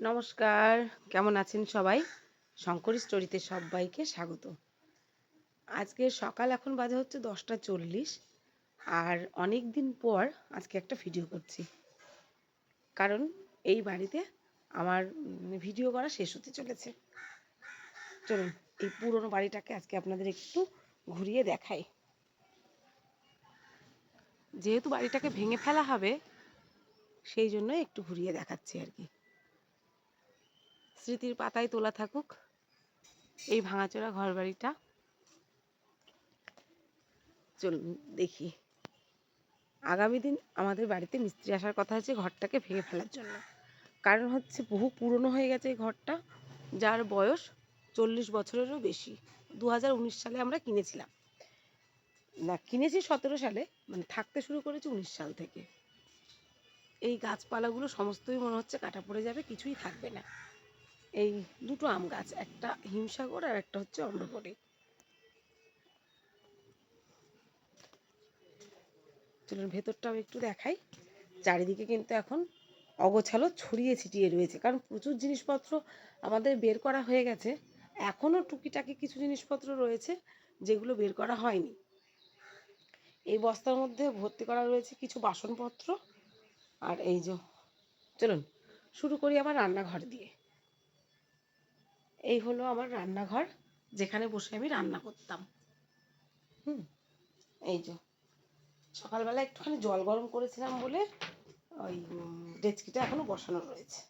নমস্কার, কেমন আছেন সবাই? শঙ্করী স্টোরিতে সবাইকে স্বাগত। আজকে সকাল, এখন বাজে হচ্ছে দশটা চল্লিশ আর অনেক দিন পর আজকে একটা ভিডিও করছি। কারণ এই বাড়িতে আমার ভিডিও করা শেষ হতে চলেছে। চলুন, এই পুরনো বাড়িটাকে আজকে আপনাদের একটু ঘুরিয়ে দেখাই। যেহেতু বাড়িটাকে ভেঙে ফেলা হবে, সেই জন্য একটু ঘুরিয়ে দেখাচ্ছি আর কি। স্মৃতির পাতায় তোলা থাকুক। এই ভাঙাচোরা ঘর বাড়িটা চলুন দেখি। আগামী দিন আমাদের বাড়িতে মিস্ত্রি আসার কথা আছে ঘরটাকে ভেঙে ফেলার জন্য। কারণ হচ্ছে বহু পুরনো হয়ে গেছে এই ঘরটা, যার বয়স চল্লিশ বছরেরও বেশি। দু হাজার উনিশ সালে আমরা কিনেছিলাম। না, কিনেছি সতেরো সালে মানে থাকতে শুরু করেছি উনিশ সাল থেকে। এই গাছপালাগুলো সমস্তই মনে হচ্ছে কাটা পড়ে যাবে, কিছুই থাকবে না। এই দুটো আম গাছ, একটা হিমসাগর আর একটা হচ্ছে অম্রপরি চলুন ভেতরটাও একটু দেখাই। চারিদিকে কিন্তু এখন অগোছালো, ছড়িয়ে ছিটিয়ে রয়েছে। কারণ প্রচুর জিনিসপত্র আমাদের বের করা হয়ে গেছে। এখনও টুকিটাকি কিছু জিনিসপত্র রয়েছে যেগুলো বের করা হয়নি। এই বস্তার মধ্যে ভর্তি করা রয়েছে কিছু বাসনপত্র। আর এই যে, চলুন শুরু করি আমার রান্নাঘর দিয়ে। এই হলো আমার রান্নাঘর, যেখানে বসে আমি রান্না করতাম। হুম, এই যে। সকালবেলা একটুখানি জল গরম করেছিলাম বলে ওই ডেচকিটা এখনও বসানো রয়েছে।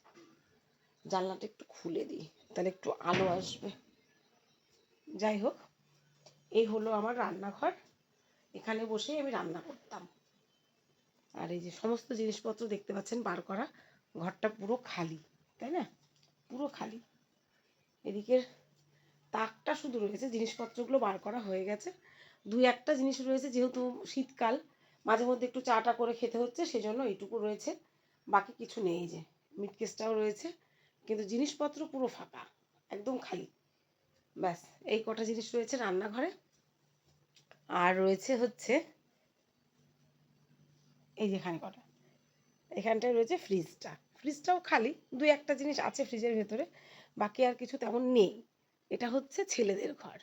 জানলাটা একটু খুলে দিই, তাহলে একটু আলো আসবে। যাই হোক, এই হলো আমার রান্নাঘর, এখানে বসে আমি রান্না করতাম। আর এই যে সমস্ত জিনিসপত্র দেখতে পাচ্ছেন বার করা, ঘরটা পুরো খালি, তাই না? পুরো খালি। এদিকের তাকটা শুধু রয়েছে, জিনিসপত্রগুলো বার করা হয়ে গেছে। দুই একটা জিনিস রয়েছে যেহেতু শীতকাল, মাঝে মধ্যে একটু চাটা করে খেতে হচ্ছে, সেজন্য এইটুকু রয়েছে। বাকি কিছু নেই যে মিটকেসটাও রয়েছে, কিন্তু জিনিসপত্র পুরো ফাঁকা, একদম খালি। ব্যাস, এই কটা জিনিস রয়েছে রান্নাঘরে। আর রয়েছে হচ্ছে, এই যেখানে কটা, এখানটায় রয়েছে ফ্রিজটা। ফ্রিজটাও খালি, দুই একটা জিনিস আছে ফ্রিজের ভেতরে। বাকি আর কিছু তেমন নেই। এটা হচ্ছে ছেলেদের ঘর।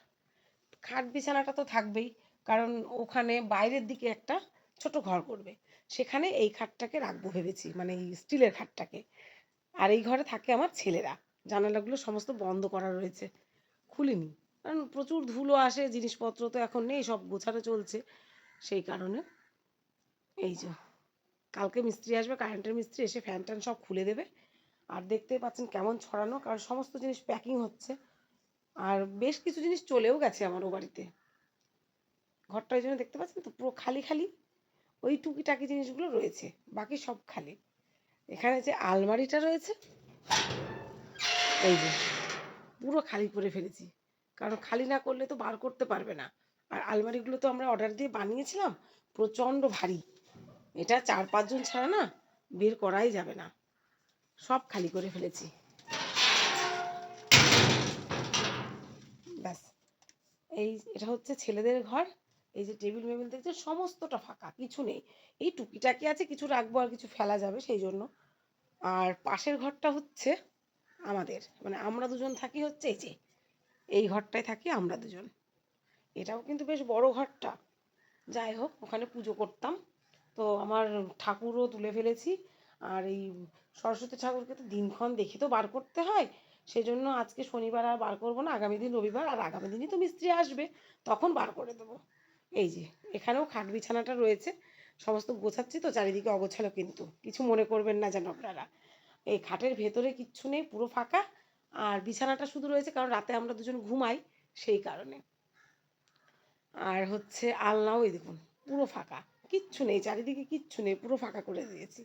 খাট বিছানাটা তো থাকবেই, কারণ ওখানে বাইরের দিকে একটা ছোট ঘর করবে। সেখানে এই খাটটাকে রাখব ভেবেছি মানে এই স্টিলের খাটটাকে। আর এই ঘরে থাকে আমার ছেলেরা। জানালাগুলো সমস্ত বন্ধ করা রয়েছে। খুলিনি। কারণ প্রচুর ধুলো আসে, জিনিসপত্র তো এখন নেই, সব গোছানো চলছে। সেই কারণে এই যে, কালকে মিস্ত্রি আসবে, কারেন্টের মিস্ত্রি এসে ফ্যান ট্যান সব খুলে দেবে। আর দেখতে পাচ্ছেন কেমন ছড়ানো, কারণ সমস্ত জিনিস প্যাকিং হচ্ছে। আর বেশ কিছু জিনিস চলেও গেছে আমার ও বাড়িতে। ঘরটা ওই জন্য দেখতে পাচ্ছেন তো পুরো খালি খালি। ওই টুকিটাকি জিনিসগুলো রয়েছে, বাকি সব খালি। এখানে যে আলমারিটা রয়েছে, এই যে, পুরো খালি করে ফেলেছি। কারণ খালি না করলে তো বার করতে পারবে না। আর আলমারিগুলো তো আমরা অর্ডার দিয়ে বানিয়েছিলাম, প্রচণ্ড ভারী। এটা চার পাঁচজন ছাড়া না, বের করাই যাবে না। সব খালি করে ফেলেছি। ব্যাস। এই এটা হচ্ছে ছেলেদের ঘর, এই যে টেবিল মেবিল দেখছে, সমস্তটা ফাঁকা, কিছু নেই। এই টুকিটাকি আছে, কিছু রাখব আর কিছু ফেলা যাবে সেই জন্য। আর পাশের ঘরটা হচ্ছে আমাদের মানে আমরা দুজন থাকি হচ্ছে এই যে, এই ঘরটায় থাকি আমরা দুজন। এটাও কিন্তু বেশ বড় ঘরটা। যাই হোক, ওখানে পুজো করতাম। তো আমার ঠাকুরও তুলে ফেলেছি। আর এই সরস্বতী ঠাকুরকে তো দিনক্ষণ দেখে তো বার করতে হয়। সেজন্য আজকে শনিবার আর বার করব না, আগামী দিন রবিবার, আর আগামী দিনই তো মিস্ত্রি আসবে, তখন বার করে দেবো। এই যে, এখানেও খাট বিছানাটা রয়েছে, সমস্ত গোছাচ্ছি তো চারিদিকে অগোছালো কিন্তু, কিছু মনে করবেন না যেন আপনারা। এই খাটের ভেতরে কিচ্ছু নেই, পুরো ফাঁকা, আর বিছানাটা শুধু রয়েছে কারণ রাতে আমরা দুজন ঘুমাই সেই কারণে। আর হচ্ছে আলনাও এই দেখুন, পুরো ফাঁকা, কিচ্ছু নেই, চারিদিকে কিচ্ছু নেই, পুরো ফাঁকা করে দিয়েছি।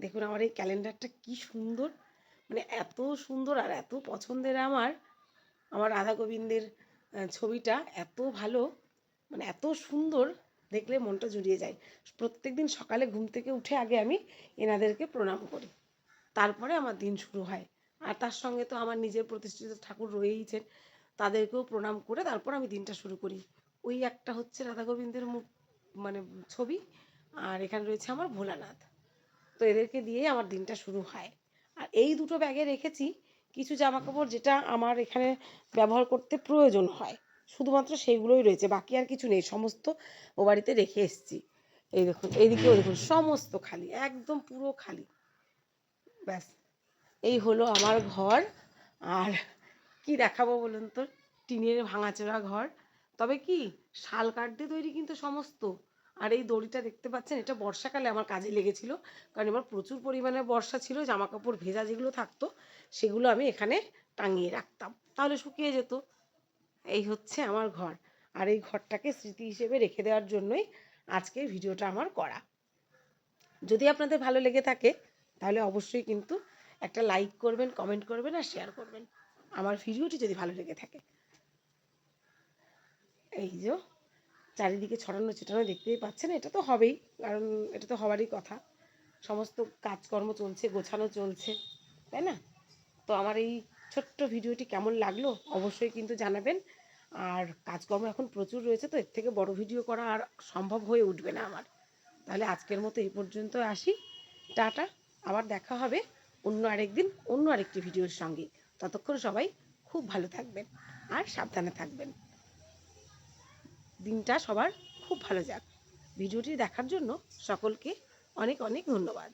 দেখুন আমার এই ক্যালেন্ডারটা কি সুন্দর। মানে এত সুন্দর আর এত পছন্দের আমার আমার রাধা গোবিন্দের ছবিটা এত ভালো মানে এত সুন্দর দেখলে মনটা জুড়িয়ে যায়। প্রত্যেক দিন সকালে ঘুম থেকে উঠে আগে আমি এনাদেরকে প্রণাম করি। তারপরে আমার দিন শুরু হয়। আর তার সঙ্গে তো আমার নিজের প্রতিষ্ঠিত ঠাকুর রয়েইছেন, তাদেরকেও প্রণাম করে তারপর আমি দিনটা শুরু করি। ওই একটা হচ্ছে রাধা গোবিন্দের মানে ছবি, আর এখানে রয়েছে আমার ভোলানাথ। তো এদেরকে দিয়েই আমার দিনটা শুরু হয়। আর এই দুটো ব্যাগে রেখেছি কিছু জামা কাপড় যেটা আমার এখানে ব্যবহার করতে প্রয়োজন হয়। শুধুমাত্র সেইগুলোই রয়েছে, বাকি আর কিছু নেই, সমস্ত ও বাড়িতে রেখে এসেছি। এই দেখুন, এইদিকেও দেখুন, সমস্ত খালি, একদম পুরো খালি। ব্যাস, এই হলো আমার ঘর। আর কি দেখাবো বলুন তো? টিনের ভাঙাচোরা ঘর। তবে কি, শাল কাঠ দিয়ে তৈরি কিন্তু সমস্ত। আর এই দড়িটা দেখতে পাচ্ছেন, এটা বর্ষাকালে আমার কাজে লেগেছিল। কারণ এবার প্রচুর পরিমাণে বর্ষা ছিল জামা কাপড় ভেজা যেগুলো থাকতো, সেগুলো আমি এখানে টাঙিয়ে রাখতাম। তাহলে শুকিয়ে যেত। এই হচ্ছে আমার ঘর। আর এই ঘরটাকে স্মৃতি হিসেবে রেখে দেওয়ার জন্যই আজকে ভিডিওটা আমার করা। যদি আপনাদের ভালো লেগে থাকে, তাহলে অবশ্যই কিন্তু একটা লাইক করবেন, কমেন্ট করবেন আর শেয়ার করবেন। আমার ভিডিওটি যদি ভালো লেগে থাকে, এই যে চারিদিকে ছড়ানো ছিটানো দেখতেই পাচ্ছেন, এটা তো হবেই, কারণ এটা তো হওয়ারই কথা। সমস্ত কাজকর্ম চলছে, গোছানো চলছে, তাই না? তো আমার এই ছোট্ট ভিডিওটি কেমন লাগল অবশ্যই কিন্তু জানাবেন। আর কাজকর্ম এখন প্রচুর রয়েছে তো, এর থেকে বড় ভিডিও করা আর সম্ভব হয়ে উঠবে না আমার। তাহলে আজকের মতো এই পর্যন্ত আসি। টাটা, আবার দেখা হবে অন্য আরেকদিন, অন্য আরেকটি ভিডিওর সঙ্গে। ততক্ষণ সবাই খুব ভালো থাকবেন আর সাবধানে থাকবেন। দিনটা সবার খুব ভালো যাক। ভিডিওটি দেখার জন্য সকলকে অনেক অনেক ধন্যবাদ।